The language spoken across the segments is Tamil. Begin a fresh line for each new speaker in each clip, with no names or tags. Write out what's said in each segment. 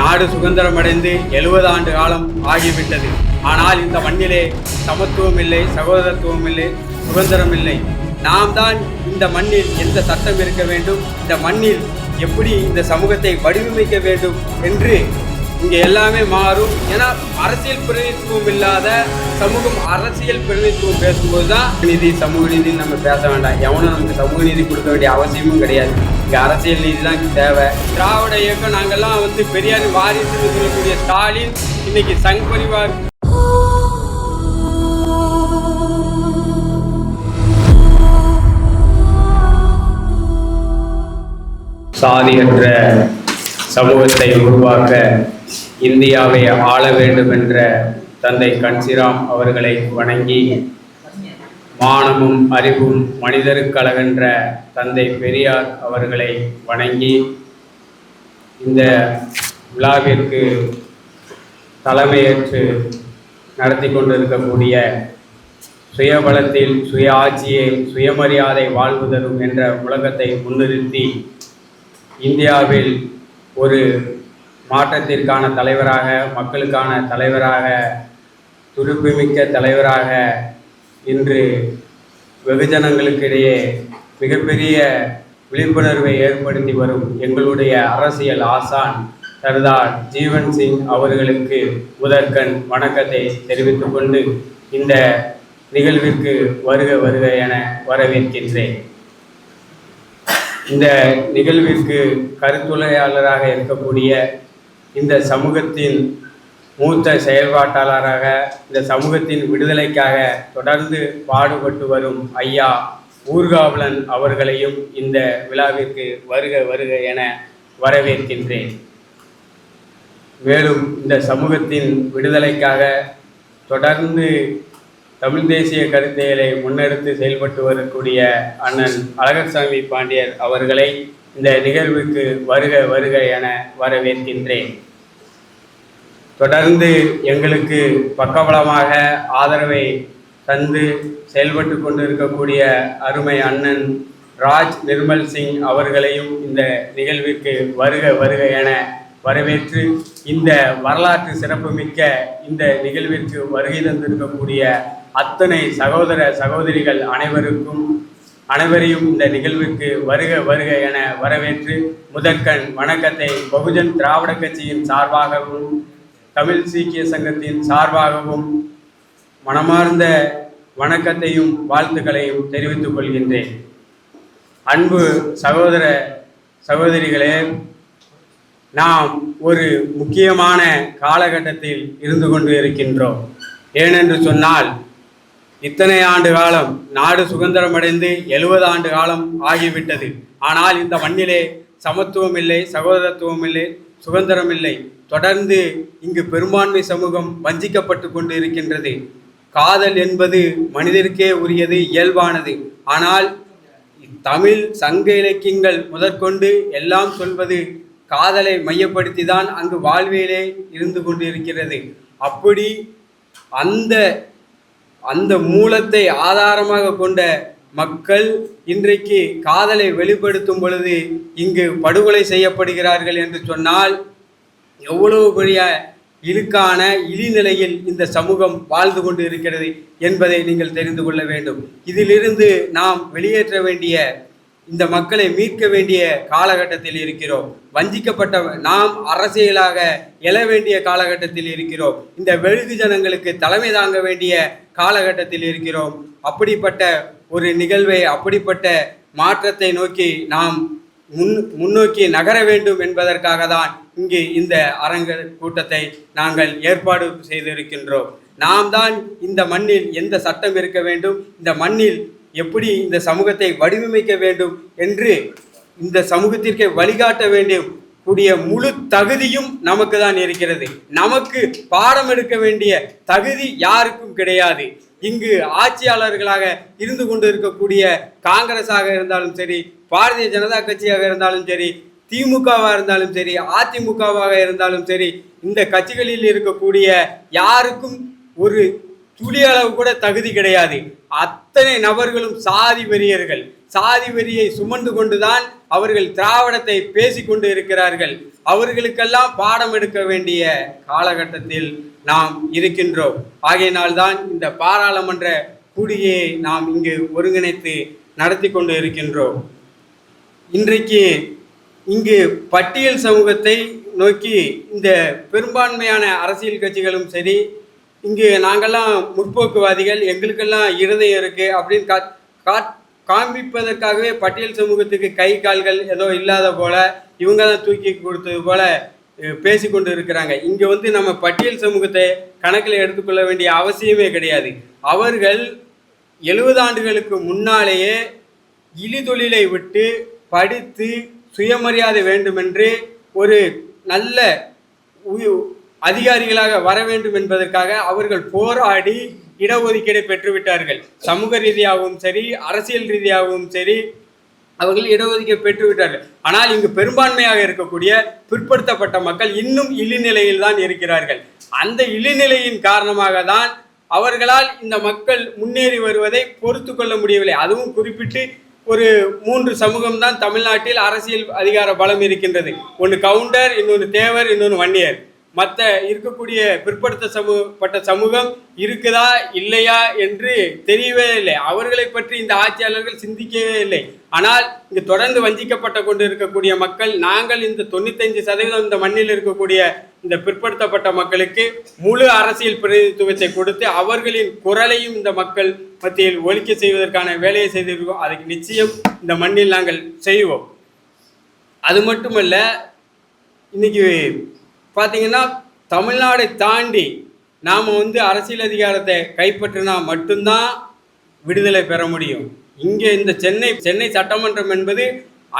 நாடு சுதந்திரமடைந்து எழுபது ஆண்டு காலம் ஆகிவிட்டது. ஆனால் இந்த மண்ணிலே சமத்துவம் இல்லை சகோதரத்துவம் இல்லை சுதந்திரம் இல்லை நாம் தான் இந்த மண்ணில் எந்த சட்டம் இருக்க வேண்டும் இந்த மண்ணில் எப்படி இந்த சமூகத்தை வடிவமைக்க வேண்டும் என்று இங்கே எல்லாமே மாறும் ஏன்னா அரசியல் பிரதிநிதித்துவம் இல்லாத சமூகம் அரசியல் பிரதிநிதித்துவம் பேசும்போது தான் நீதி சமூக நீதி நம்ம பேச வேண்டாம். எவனும் நமக்கு சமூக நீதி கொடுக்க வேண்டிய அவசியமும் கிடையாது. இங்கே அரசியல் நீதி தான் தேவை. திராவிட இயக்கம் நாங்கெல்லாம் வந்து பெரியார் வாரிசுன்னு சொல்லக்கூடிய ஸ்டாலின் இன்னைக்கு சங் பரிவார். சாதியற்ற சமூகத்தை உருவாக்க இந்தியாவை ஆள வேண்டும் என்ற தந்தை கன்சிராம் அவர்களை வணங்கி மானமும் அறிவும் மனிதருக்கழகென்ற தந்தை பெரியார் அவர்களை வணங்கி இந்த விழாவிற்கு தலைமையேற்று நடத்தி கொண்டிருக்கக்கூடிய சுயபலத்தில் சுய ஆட்சியை சுயமரியாதை வாழ்வு தரும் என்ற உலகத்தை முன்னிறுத்தி இந்தியாவில் ஒரு மாற்றத்திற்கான தலைவராக மக்களுக்கான தலைவராக துருப்புமிக்க தலைவராக இன்று வெகுஜனங்களுக்கிடையே மிகப்பெரிய விழிப்புணர்வை ஏற்படுத்தி வரும் எங்களுடைய அரசியல் ஆசான் சர்தார் ஜீவன் சிங் அவர்களுக்கு முதற்கண் வணக்கத்தை தெரிவித்துக் கொண்டு இந்த நிகழ்விற்கு வருக வருக என வரவேற்கின்றேன். இந்த நிகழ்விற்கு கருத்துரையாளராக இருக்கக்கூடிய இந்த சமூகத்தின் மூத்த செயல்பாட்டாளராக இந்த சமூகத்தின் விடுதலைக்காக தொடர்ந்து பாடுபட்டு வரும் ஐயா ஊர்காவலன் அவர்களையும் இந்த விழாவிற்கு வருக வருக என வரவேற்கின்றேன். மேலும் இந்த சமூகத்தின் விடுதலைக்காக தொடர்ந்து தமிழ் தேசிய கருத்தியலை முன்னெடுத்து செயல்பட்டு வரக்கூடிய அண்ணன் அழகர்சாமி பாண்டியர் அவர்களை இந்த நிகழ்வுக்கு வருக வருக என வரவேற்கின்றேன். தொடர்ந்து எங்களுக்கு பக்கபலமாக ஆதரவை தந்து செயல்பட்டு கொண்டு இருக்கக்கூடிய அருமை அண்ணன் ராஜ் நிர்மல் சிங் அவர்களையும் இந்த நிகழ்விற்கு வருக வருக என வரவேற்று இந்த வரலாற்று சிறப்புமிக்க இந்த நிகழ்விற்கு வருகை தந்திருக்கக்கூடிய அத்தனை சகோதர சகோதரிகள் அனைவருக்கும் அனைவரையும் இந்த நிகழ்விற்கு வருக வருக என வரவேற்று முதற்கண் வணக்கத்தை பகுஜன் திராவிட கட்சியின் சார்பாகவும் தமிழ் சீக்கிய சங்கத்தின் சார்பாகவும் மனமார்ந்த வணக்கத்தையும் வாழ்த்துக்களையும் தெரிவித்துக் கொள்கின்றேன். அன்பு சகோதர சகோதரிகளே நாம் ஒரு முக்கியமான காலகட்டத்தில் இருந்து கொண்டு இருக்கின்றோம். ஏனென்று சொன்னால் இத்தனை ஆண்டு காலம் நாடு சுதந்திரமடைந்து எழுபது ஆண்டு காலம் ஆகிவிட்டது. ஆனால் இந்த மண்ணிலே சமத்துவம் இல்லை சகோதரத்துவம் இல்லை சுதந்திரம் இல்லை. தொடர்ந்து இங்கு பெரும்பான்மை சமூகம் வஞ்சிக்கப்பட்டு கொண்டு இருக்கின்றது காதல் என்பது மனிதருக்கே உரியது இயல்பானது. ஆனால் தமிழ் சங்க இலக்கியங்கள் முதற்கொண்டு எல்லாம் சொல்வது காதலை மையப்படுத்தி தான் அங்கு வாழ்வியலே இருந்து கொண்டு இருக்கிறது அப்படி அந்த அந்த மூலத்தை ஆதாரமாக கொண்ட மக்கள் இன்றைக்கு காதலை வெளிப்படுத்தும் பொழுது இங்கு படுகொலை செய்யப்படுகிறார்கள் என்று சொன்னால் எவ்வளவு பெரிய இழுக்கான இழிநிலையில் இந்த சமூகம் வாழ்ந்து கொண்டு இருக்கிறது என்பதை நீங்கள் தெரிந்து கொள்ள வேண்டும். இதிலிருந்து நாம் வெளியேற்ற வேண்டிய இந்த மக்களை மீட்க வேண்டிய காலகட்டத்தில் இருக்கிறோம். வஞ்சிக்கப்பட்ட நாம் அரசியலாக எழ வேண்டிய காலகட்டத்தில் இருக்கிறோம். இந்த வெகுஜனங்களுக்கு ஜனங்களுக்கு தலைமை தாங்க வேண்டிய காலகட்டத்தில் இருக்கிறோம். அப்படிப்பட்ட ஒரு நிகழ்வை அப்படிப்பட்ட மாற்றத்தை நோக்கி நாம் முன் முன்னோக்கி நகர வேண்டும் என்பதற்காக தான் இங்கு இந்த அரங்க கூட்டத்தை நாங்கள் ஏற்பாடு செய்திருக்கின்றோம். நாம் தான் இந்த மண்ணில் எந்த சட்டம் இருக்க வேண்டும் இந்த மண்ணில் எப்படி இந்த சமூகத்தை வடிவமைக்க வேண்டும் என்று இந்த சமூகத்திற்கு வழிகாட்ட வேண்டும் கூடிய முழு தகுதியும் நமக்கு தான் இருக்கிறது. நமக்கு பாடம் எடுக்க வேண்டிய தகுதி யாருக்கும் கிடையாது. இங்கு ஆட்சியாளர்களாக இருந்து கொண்டு இருக்கக்கூடிய காங்கிரஸாக இருந்தாலும் சரி பாரதிய ஜனதா கட்சியாக இருந்தாலும் சரி திமுகவாக இருந்தாலும் சரி அதிமுகவாக இருந்தாலும் சரி இந்த கட்சிகளில் இருக்கக்கூடிய யாருக்கும் ஒரு துளி அளவு கூட தகுதி கிடையாது. அத்தனை நபர்களும் சாதி வெறியர்கள். சாதி வெறியை சுமந்து கொண்டுதான் அவர்கள் திராவிடத்தை பேசிக்கொண்டு இருக்கிறார்கள். அவர்களுக்கெல்லாம் பாடம் எடுக்க வேண்டிய காலகட்டத்தில் நாம் இருக்கின்றோம். ஆகையினால்தான் இந்த பாராளுமன்ற கூடியை நாம் இங்கு ஒருங்கிணைத்து நடத்தி கொண்டு இருக்கின்றோம். இன்றைக்கு இங்கு பட்டியல் சமூகத்தை நோக்கி இந்த பெரும்பான்மையான அரசியல் கட்சிகளும் சரி இங்கு நாங்கள்லாம் முற்போக்குவாதிகள் எங்களுக்கெல்லாம் இருதயம் இருக்குது அப்படின்னு கா கா- காண்பிப்பதற்காகவே பட்டியல் சமூகத்துக்கு கை கால்கள் ஏதோ இல்லாத போல இவங்க தான் தூக்கி கொடுத்தது போல பேசிக்கொண்டு இருக்கிறாங்க. இங்கே வந்து நம்ம பட்டியல் சமூகத்தை கணக்கில் எடுத்துக்கொள்ள வேண்டிய அவசியமே கிடையாது. அவர்கள் எழுபது ஆண்டுகளுக்கு முன்னாலேயே இழிதொழிலை விட்டு படித்து சுயமரியாதை வேண்டுமென்று ஒரு நல்ல அதிகாரிகளாக வர வேண்டும் என்பதற்காக அவர்கள் போராடி இடஒதுக்கீடை பெற்றுவிட்டார்கள். சமூக ரீதியாகவும் சரி அரசியல் ரீதியாகவும் சரி அவர்கள் இடஒதுக்கீடு பெற்றுவிட்டார்கள். ஆனால் இங்கு பெரும்பான்மையாக இருக்கக்கூடிய பிற்படுத்தப்பட்ட மக்கள் இன்னும் இழிநிலையில் தான் இருக்கிறார்கள். அந்த இழிநிலையின் காரணமாக தான் அவர்களால் இந்த மக்கள் முன்னேறி வருவதை பொறுத்து கொள்ள முடியவில்லை. அதுவும் குறிப்பிட்டு ஒரு மூன்று சமூகம் தான் தமிழ்நாட்டில் அரசியல் அதிகார பலம் இருக்கின்றது. ஒன்று கவுண்டர் இன்னொன்று தேவர் இன்னொன்று வன்னியர். மற்ற இருக்கக்கூடிய பிற்படுத்த சமூகப்பட்ட சமூகம் இருக்குதா இல்லையா என்று தெரியவே இல்லை. அவர்களை பற்றி இந்த ஆட்சியாளர்கள் சிந்திக்கவே இல்லை. ஆனால் இங்கு தொடர்ந்து வஞ்சிக்கப்பட்ட கொண்டு இருக்கக்கூடிய மக்கள் நாங்கள் இந்த தொண்ணூத்தஞ்சு சதவீதம் இந்த மண்ணில் இருக்கக்கூடிய இந்த பிற்படுத்தப்பட்ட மக்களுக்கு முழு அரசியல் பிரதிநிதித்துவத்தை கொடுத்து அவர்களின் குரலையும் இந்த மக்கள் மத்தியில் ஒழிக்க செய்வதற்கான வேலையை செய்திருக்கோம். அதுக்கு நிச்சயம் இந்த மண்ணில் நாங்கள் செய்வோம். அது மட்டுமல்ல இன்னைக்கு பார்த்தீங்கன்னா தமிழ்நாடை தாண்டி நாம் வந்து அரசியல் அதிகாரத்தை கைப்பற்றினா மட்டும்தான் விடுதலை பெற முடியும். இங்கே இந்த சென்னை சென்னை சட்டமன்றம் என்பது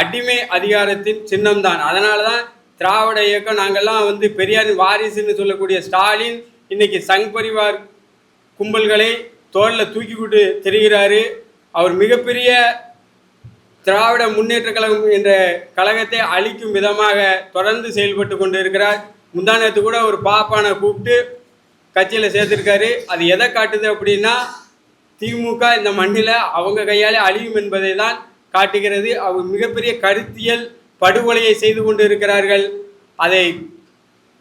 அடிமை அதிகாரத்தின் சின்னம்தான். அதனால தான் திராவிட இயக்கம் நாங்கள்லாம் வந்து பெரியாரின் வாரிசுன்னு சொல்லக்கூடிய ஸ்டாலின் இன்னைக்கு சங் பரிவார் கும்பல்களை தோளில் தூக்கிக்கிட்டு தெரிகிறாரு. அவர் மிகப்பெரிய திராவிட முன்னேற்ற கழகம் என்ற கழகத்தை அழிக்கும் விதமாக தொடர்ந்து செயல்பட்டு கொண்டு இருக்கிறார் முந்தானத்து கூட ஒரு பாப்பானை கூப்பிட்டு கட்சியில் சேர்த்துருக்காரு. அது எதை காட்டுது அப்படின்னா திமுக இந்த மண்ணில் அவங்க கையாலே அழியும் என்பதை தான் காட்டுகிறது. அவர் மிகப்பெரிய கருத்தியல் படுகொலையை செய்து கொண்டு இருக்கிறார்கள். அதை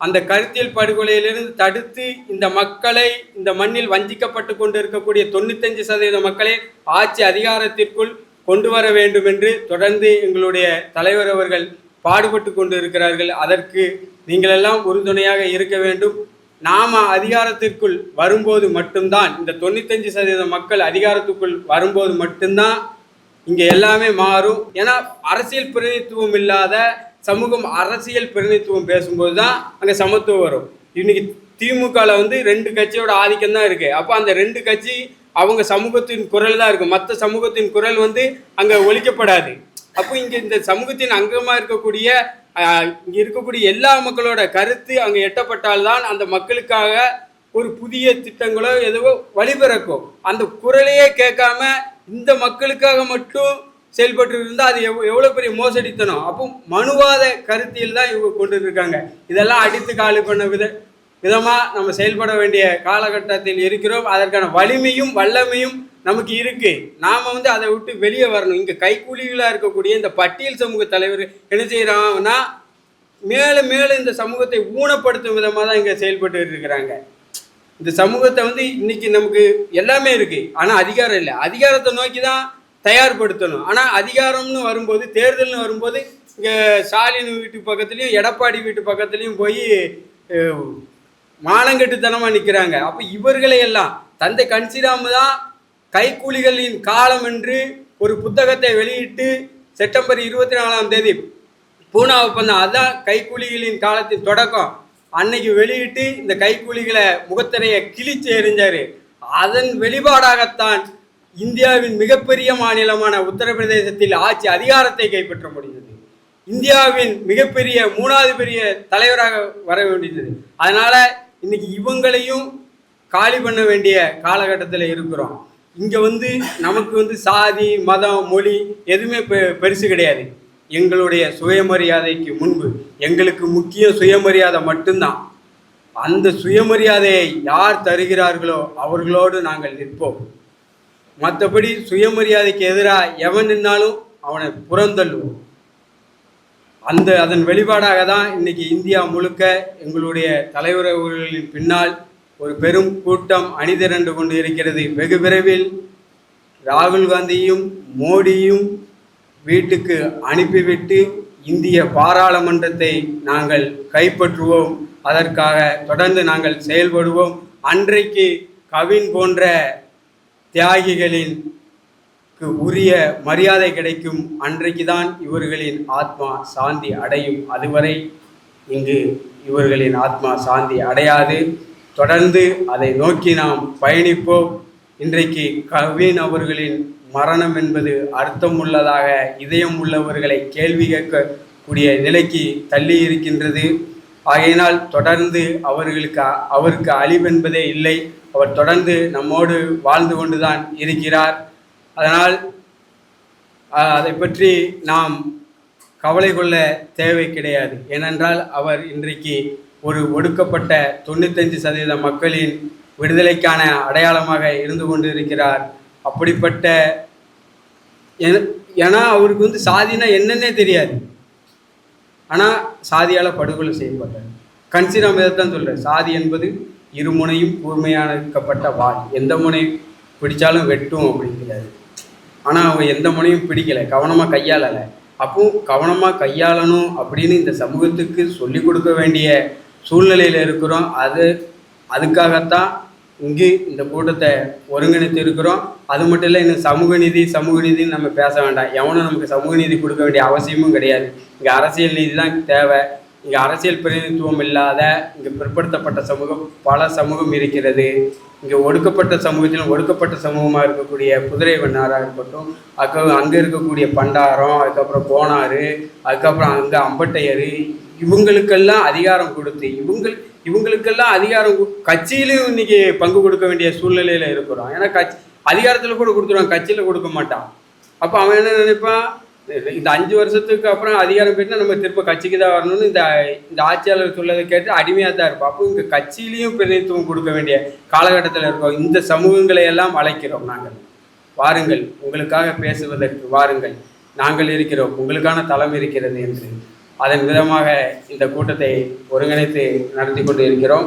அந்த கருத்தியல் படுகொலையிலிருந்து தடுத்து இந்த மக்களை இந்த மண்ணில் வஞ்சிக்கப்பட்டு கொண்டு இருக்கக்கூடிய தொண்ணூத்தஞ்சு சதவீத மக்களை ஆட்சி அதிகாரத்திற்குள் கொண்டு வர வேண்டும் என்று தொடர்ந்து எங்களுடைய தலைவர் அவர்கள் பாடுபட்டு கொண்டு இருக்கிறார்கள். அதற்கு நீங்களெல்லாம் உறுதுணையாக இருக்க வேண்டும். நாம அதிகாரத்திற்குள் வரும்போது மட்டும்தான் இந்த தொண்ணூத்தஞ்சு சதவீத மக்கள் அதிகாரத்துக்குள் வரும்போது மட்டும்தான் இங்க எல்லாமே மாறும். ஏன்னா அரசியல் பிரதிநிதித்துவம் இல்லாத சமூகம் அரசியல் பிரதிநிதித்துவம் பேசும்போது தான் அங்க சமத்துவம் வரும். இன்னைக்கு திமுகல வந்து ரெண்டு கட்சியோட ஆதிக்கம் தான் இருக்கு. அப்போ அந்த ரெண்டு கட்சி அவங்க சமூகத்தின் குரல் தான் இருக்கு. மற்ற சமூகத்தின் குரல் வந்து அங்க ஒழிக்கப்படாது அப்போ இங்க இந்த சமூகத்தின் அங்கமா இருக்கக்கூடிய இங்கே இருக்கக்கூடிய எல்லா மக்களோட கருத்து அங்கே எட்டப்பட்டால்தான் அந்த மக்களுக்காக ஒரு புதிய திட்டங்களோ எதுவோ வழிபிறக்கும். அந்த குரலையே கேட்காம இந்த மக்களுக்காக மட்டும் செயல்பட்டு இருந்தால் அது எவ் எவ்வளோ பெரிய மோசடித்தனம். அப்போ மனுவாத கருத்தியில் தான் இவங்க கொண்டு இருக்காங்க இதெல்லாம் அடித்து காலி பண்ண வித விதமாக நம்ம செயல்பட வேண்டிய காலகட்டத்தில் இருக்கிறோம். அதற்கான வலிமையும் வல்லமையும் நமக்கு இருக்கு. நாம வந்து அதை விட்டு வெளியே வரணும். இங்க கைக்கூலிகளாக இருக்கக்கூடிய இந்த பட்டியல் சமூக தலைவர் என்ன செய்கிறாங்கன்னா மேலும் மேலும் இந்த சமூகத்தை ஊனப்படுத்தும் விதமாக தான் இங்க செயல்பட்டு இருக்கிறாங்க. இந்த சமூகத்தை வந்து இன்னைக்கு நமக்கு எல்லாமே இருக்கு. ஆனா அதிகாரம் இல்லை. அதிகாரத்தை நோக்கி தான் தயார்படுத்தணும். ஆனா அதிகாரம்னு வரும்போது தேர்தல்னு வரும்போது இங்க ஸ்டாலின் வீட்டு பக்கத்துலயும் எடப்பாடி வீட்டு பக்கத்துலயும் போய் மானங்கெட்டுத்தனமாக மானங்கெட்டுத்தனமா நிக்கிறாங்க. அப்ப இவர்களை எல்லாம் தந்தை கன்சிராம தான் கைக்கூலிகளின் காலம் என்று ஒரு புத்தகத்தை வெளியிட்டு செப்டம்பர் இருபத்தி நாலாம் தேதி பூனா ஒப்பந்தம். அதான் கைக்கூலிகளின் காலத்தின் தொடக்கம். அன்னைக்கு வெளியிட்டு இந்த கைக்கூலிகளை முகத்திரையை கிழிச்சு எறிஞ்சார். அதன் வெளிப்பாடாகத்தான் இந்தியாவின் மிகப்பெரிய மாநிலமான உத்தரப்பிரதேசத்தில் ஆட்சி அதிகாரத்தை கைப்பற்ற முடிந்தது. இந்தியாவின் மிகப்பெரிய மூணாவது பெரிய தலைவராக வர வேண்டியது. அதனால் இன்னைக்கு இவங்களையும் காலி பண்ண வேண்டிய காலகட்டத்தில் இருக்கிறோம். இங்கே வந்து நமக்கு வந்து சாதி மதம் மொழி எதுவுமே பெ- பெருசு கிடையாது. எங்களுடைய சுயமரியாதைக்கு முன்பு. எங்களுக்கு முக்கிய சுயமரியாதை மட்டும்தான். அந்த சுயமரியாதையை யார் தருகிறார்களோ அவர்களோடு நாங்கள் நிற்போம். மற்றபடி சுயமரியாதைக்கு எதிராக எவன் நின்னாலும் அவனை புறந்தள்ளுவோம். அந்த அதன் வெளிப்பாடாக தான் இன்னைக்கு இந்தியா முழுக்க எங்களுடைய தலைவர் அவர்களின் பின்னால் ஒரு பெரும் கூட்டம் அணிதிரண்டு கொண்டு இருக்கிறது வெகு விரைவில் ராகுல் காந்தியும் மோடியும் வீட்டுக்கு அனுப்பிவிட்டு இந்திய பாராளுமன்றத்தை நாங்கள் கைப்பற்றுவோம். அதற்காக தொடர்ந்து நாங்கள் செயல்படுவோம். அன்றைக்கு கவின் போன்ற தியாகிகளின் உரிய மரியாதை கிடைக்கும் அன்றைக்கு தான் இவர்களின் ஆத்மா சாந்தி அடையும். அதுவரை இங்கு இவர்களின் ஆத்மா சாந்தி அடையாது. தொடர்ந்து அதை நோக்கி நாம் பயணிப்போம். இன்றைக்கு கவின் அவர்களின் மரணம் என்பது அர்த்தமுள்ளதாக இதயம் உள்ளவர்களை கேள்வி கேட்கக்கூடிய நிலைக்கு தள்ளி இருக்கின்றது ஆகையினால் தொடர்ந்து அவர்களுக்கு அவருக்கு அழிவென்பதே இல்லை. அவர் தொடர்ந்து நம்மோடு வாழ்ந்து கொண்டுதான் இருக்கிறார். அதனால் அதை பற்றி நாம் கவலை கொள்ள தேவை கிடையாது. ஏனென்றால் அவர் இன்றைக்கு ஒரு ஒடுக்கப்பட்ட தொண்ணூத்தஞ்சு சதவீத மக்களின் விடுதலைக்கான அடையாளமாக இருந்து கொண்டு இருக்கிறார் அப்படிப்பட்ட ஏன்னா அவருக்கு வந்து சாதினா என்னன்னே தெரியாது. ஆனால் சாதியால் படுகொலை செய்யப்பட்டார் கன்சிடர் இதைத்தான் சொல்கிறார் சாதி என்பது இருமுனையும் கூர்மையானக்கப்பட்ட வாள். எந்த முனை பிடிச்சாலும் வெட்டும் அப்படிங்கிறாரு ஆனால் அவங்க எந்த முனையும் பிடிக்கலை. கவனமாக கையாளலை. அப்போ கவனமாக கையாளணும் அப்படின்னு இந்த சமூகத்துக்கு சொல்லிக் கொடுக்க வேண்டிய சூழ்நிலையில் இருக்கிறோம். அது அதுக்காகத்தான் இங்கே இந்த கூட்டத்தை ஒருங்கிணைத்து இருக்கிறோம். அது மட்டும் இல்லை இன்னும் சமூக நீதி சமூக நீதினு நம்ம பேச வேண்டாம். எவனும் நமக்கு சமூக நீதி கொடுக்க வேண்டிய அவசியமும் கிடையாது. இங்கே அரசியல் நீதி தான் தேவை. இங்கே அரசியல் பிரதிநிதித்துவம் இல்லாத இங்கே பிற்படுத்தப்பட்ட சமூகம் பல சமூகம் இருக்கிறது. இங்கே ஒடுக்கப்பட்ட சமூகத்திலும் ஒடுக்கப்பட்ட சமூகமாக இருக்கக்கூடிய குதிரை வண்ணாராக இருக்கட்டும் அதுக்கப்புறம் அங்கே இருக்கக்கூடிய பண்டாரம் அதுக்கப்புறம் கோனாறு அதுக்கப்புறம் அங்கே அம்பட்டையர் இவங்களுக்கெல்லாம் அதிகாரம் கொடுத்து இவங்க இவங்களுக்கெல்லாம் அதிகாரம் கட்சியிலையும் இன்னைக்கு பங்கு கொடுக்க வேண்டிய சூழ்நிலையில் இருக்கிறோம். ஏன்னா கட்சி அதிகாரத்தில் கூட கொடுத்துருவான் கட்சியில் கொடுக்க மாட்டான். அப்போ அவன் என்ன நினைப்பான்? இந்த- அஞ்சு வருஷத்துக்கு அப்புறம் அதிகாரம் போயிட்டுனா நம்ம திருப்ப கட்சிக்கு தான் வரணும்னு இந்த இந்த ஆட்சியாளர் சொல்லதை கேட்டு அடிமையாக தான் இருப்போம் அப்போ இங்கே கட்சியிலையும் பிரதிநிதித்துவம் கொடுக்க வேண்டிய காலகட்டத்தில் இருக்கோம். இந்த சமூகங்களை எல்லாம் அழைக்கிறோம் நாங்கள். வாருங்கள் உங்களுக்காக பேசுவதற்கு வாருங்கள். நாங்கள் இருக்கிறோம் உங்களுக்கான தளம் இருக்கிறது என்று. அதன் விதமாக இந்த கூட்டத்தை ஒருங்கிணைத்து நடத்தி கொண்டு இருக்கிறோம்